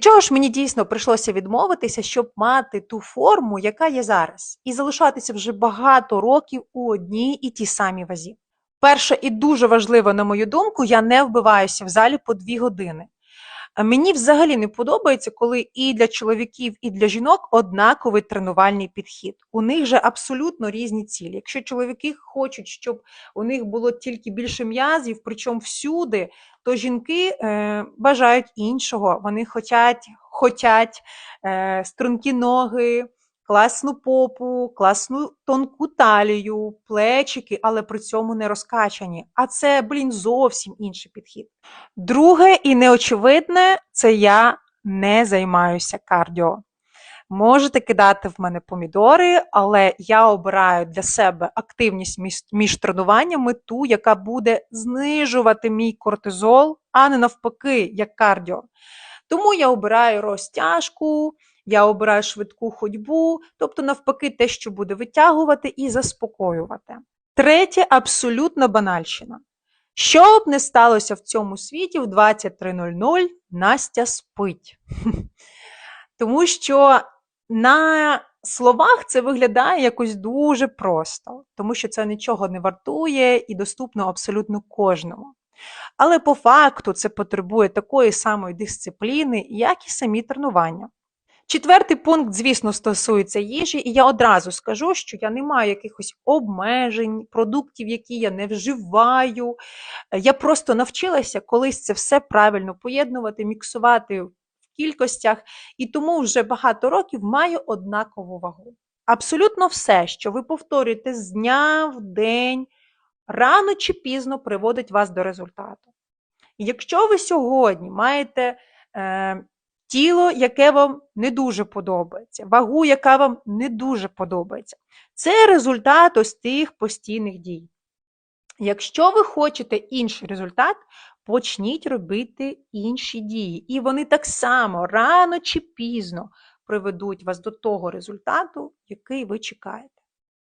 Чого ж мені дійсно прийшлося відмовитися, щоб мати ту форму, яка є зараз, і залишатися вже багато років у одній і тій самій вазі. Перше і дуже важливо, на мою думку, я не вбиваюся в залі по дві години. Мені взагалі не подобається, коли і для чоловіків, і для жінок однаковий тренувальний підхід. У них же абсолютно різні цілі. Якщо чоловіки хочуть, щоб у них було тільки більше м'язів, причому всюди, то жінки е, бажають іншого. Вони хочуть, хочуть е, стрункі ноги, класну попу, класну тонку талію, плечики, але при цьому не розкачані. А це, блін, зовсім інший підхід. Друге і неочевидне це я не займаюся кардіо. Можете кидати в мене помідори, але я обираю для себе активність між, між тренуваннями ту, яка буде знижувати мій кортизол, а не навпаки, як кардіо. Тому я обираю розтяжку, я обираю швидку ходьбу, тобто, навпаки, те, що буде витягувати і заспокоювати. Третє абсолютно банальщина. Що б не сталося в цьому світі в 23.00, Настя спить. Тому що на словах це виглядає якось дуже просто, тому що це нічого не вартує і доступно абсолютно кожному. Але по факту це потребує такої самої дисципліни, як і самі тренування. Четвертий пункт, звісно, стосується їжі, і я одразу скажу, що я не маю якихось обмежень, продуктів, які я не вживаю. Я просто навчилася колись це все правильно поєднувати, міксувати в кількостях, і тому вже багато років маю однакову вагу. Абсолютно все, що ви повторюєте з дня в день, рано чи пізно приводить вас до результату. Якщо ви сьогодні маєте е, тіло, яке вам не дуже подобається, вагу, яка вам не дуже подобається, це результат ось тих постійних дій. Якщо ви хочете інший результат, почніть робити інші дії. І вони так само рано чи пізно приведуть вас до того результату, який ви чекаєте.